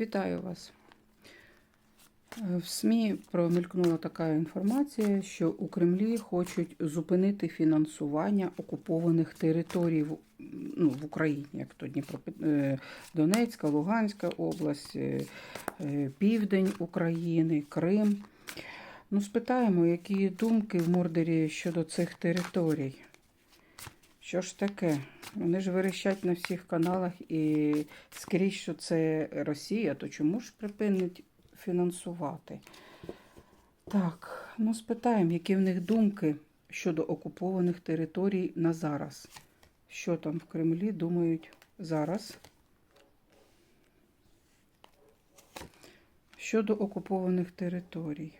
Вітаю вас. Е, В СМІ промелькнула така інформація, що у Кремлі хочуть зупинити фінансування окупованих територій в, ну, в Україні, як то Дніпро, е, Донецька, Луганська область, е, Південь України, Крим. Ну, спитаємо, які думки в Мордорі щодо цих територій. Що ж таке? Вони ж верещать на всіх каналах і скрізь, що це Росія, то чому ж припинить фінансувати? Так, ну спитаємо, які в них думки щодо окупованих територій на зараз. Що там в Кремлі думають зараз? Щодо окупованих територій.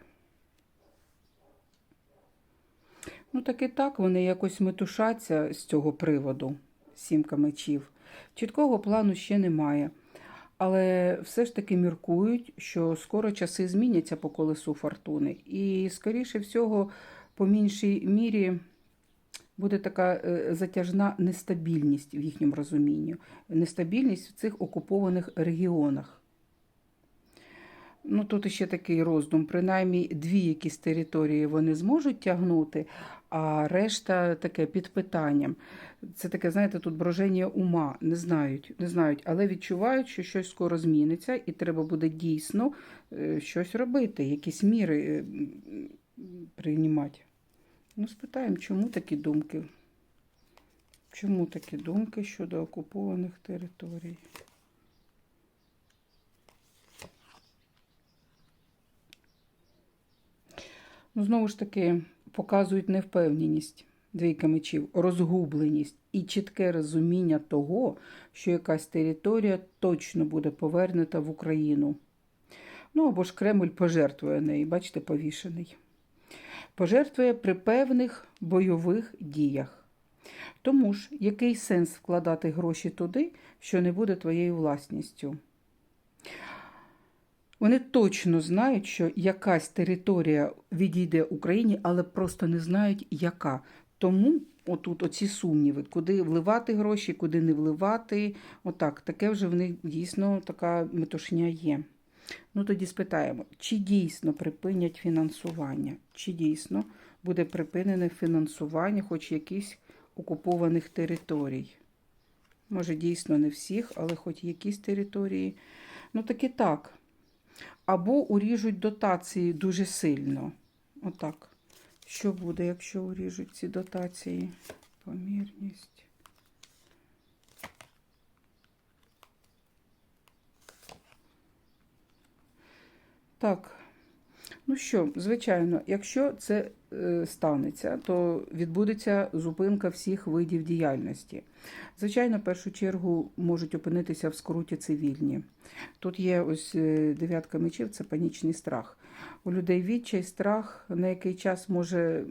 Ну, так і так, вони якось метушаться з цього приводу, сімка мечів. Чіткого плану ще немає. Але все ж таки міркують, що скоро часи зміняться по колесу фортуни. І, скоріше всього, по меншій мірі буде така е, затяжна нестабільність в їхньому розумінні. Нестабільність в цих окупованих регіонах. Ну, тут ще такий роздум. Принаймні, дві якісь території вони зможуть тягнути, а решта таке під питанням. Це таке, знаєте, тут броження ума. Не знають, не знають, але відчувають, що щось скоро зміниться, і треба буде дійсно е, щось робити, якісь міри е, приймати. Ну, спитаємо, чому такі думки? Чому такі думки щодо окупованих територій? Ну, знову ж таки, показують невпевненість двійка мечів, розгубленість і чітке розуміння того, що якась територія точно буде повернута в Україну. Ну або ж Кремль пожертвує неї, бачите, повішений. Пожертвує при певних бойових діях. Тому ж, який сенс вкладати гроші туди, що не буде твоєю власністю? Вони точно знають, що якась територія відійде Україні, але просто не знають, яка. Тому отут оці сумніви, куди вливати гроші, куди не вливати. Отак, таке вже в них дійсно така метушня є. Ну тоді спитаємо, чи дійсно припинять фінансування, чи дійсно буде припинене фінансування хоч якихось окупованих територій. Може, дійсно не всіх, але хоч якісь території. Ну, таки так. Або уріжуть дотації дуже сильно. Отак. Що буде, якщо уріжуть ці дотації? Помірність. Так. Ну що, звичайно, якщо це станеться, то відбудеться зупинка всіх видів діяльності. Звичайно, в першу чергу можуть опинитися в скруті цивільні. Тут є ось е, дев'ятка мечів, це панічний страх. У людей відчай, страх, на який час може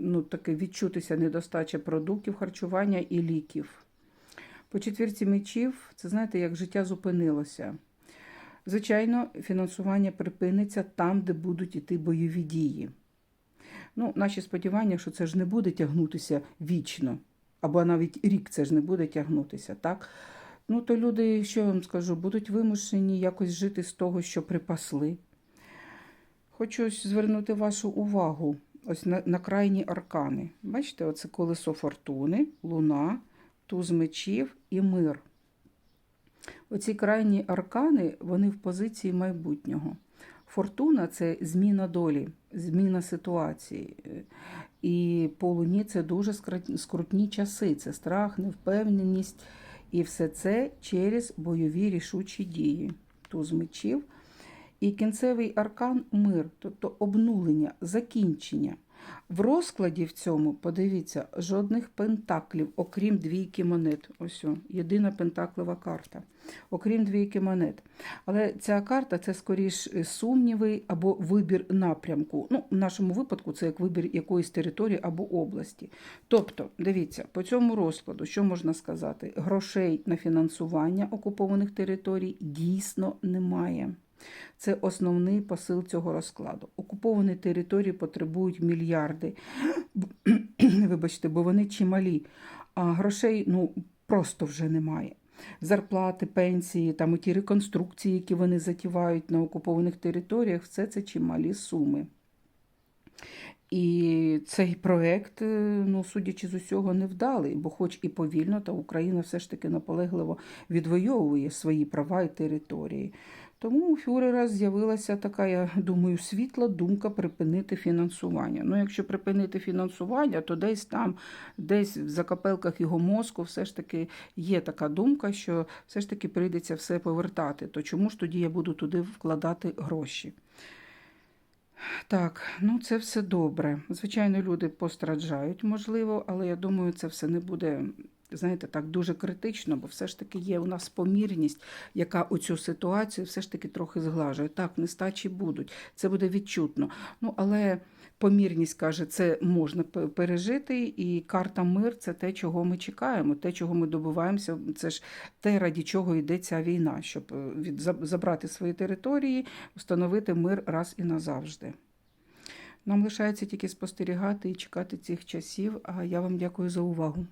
ну, таки відчутися недостача продуктів, харчування і ліків. По четвірці мечів, це знаєте, як життя зупинилося. Звичайно, фінансування припиниться там, де будуть іти бойові дії. Ну, наші сподівання, що це ж не буде тягнутися вічно, або навіть рік це ж не буде тягнутися, так? Ну, то люди, що я вам скажу, будуть вимушені якось жити з того, що припасли. Хочу звернути вашу увагу ось на, на крайні аркани. Бачите, оце колесо фортуни, луна, туз мечів і мир. Оці крайні аркани, вони в позиції майбутнього. Фортуна це зміна долі, зміна ситуації. І по луні це дуже скрутні часи, це страх, невпевненість. І все це через бойові рішучі дії. Туз мечів. І кінцевий аркан мир, тобто обнулення, закінчення. В розкладі в цьому, подивіться, жодних пентаклів, окрім двійки монет. Ось, о, єдина пентаклева карта, окрім двійки монет. Але ця карта це скоріш сумніви або вибір напрямку. Ну, в нашому випадку це як вибір якоїсь території або області. Тобто, дивіться, по цьому розкладу, що можна сказати? Грошей на фінансування окупованих територій дійсно немає. Це основний посил цього розкладу. Окуповані території потребують мільярди. Вибачте, бо вони чималі, а грошей ну, просто вже немає. зарплати, пенсії, там ті реконструкції, які вони затівають на окупованих територіях, все це чималі суми. І цей проект, е, ну, судячи з усього, невдалий, бо хоч і повільно, та Україна все ж таки наполегливо відвоює свої права і території. Тому у фюрера з'явилася така, я думаю, світла думка припинити фінансування. Ну, якщо припинити фінансування, то десь там, десь в закапелках його мозку, все ж таки є така думка, що все ж таки прийдеться все повертати. То чому ж тоді я буду туди вкладати гроші? Так, ну це все добре. Звичайно, люди постраджають, можливо, але я думаю, це все не буде, знаєте, так дуже критично, бо все ж таки є у нас помірність, яка оцю ситуацію все ж таки трохи зглажує. Так, нестачі будуть, це буде відчутно. Ну, але помірність каже, це можна пережити, і карта мир це те, чого ми чекаємо, те, чого ми добиваємося. Це ж те, раді чого йде ця війна, щоб е, від, забрати свої території, встановити мир раз і назавжди. Нам лишається тільки спостерігати і чекати цих часів. А я вам дякую за увагу.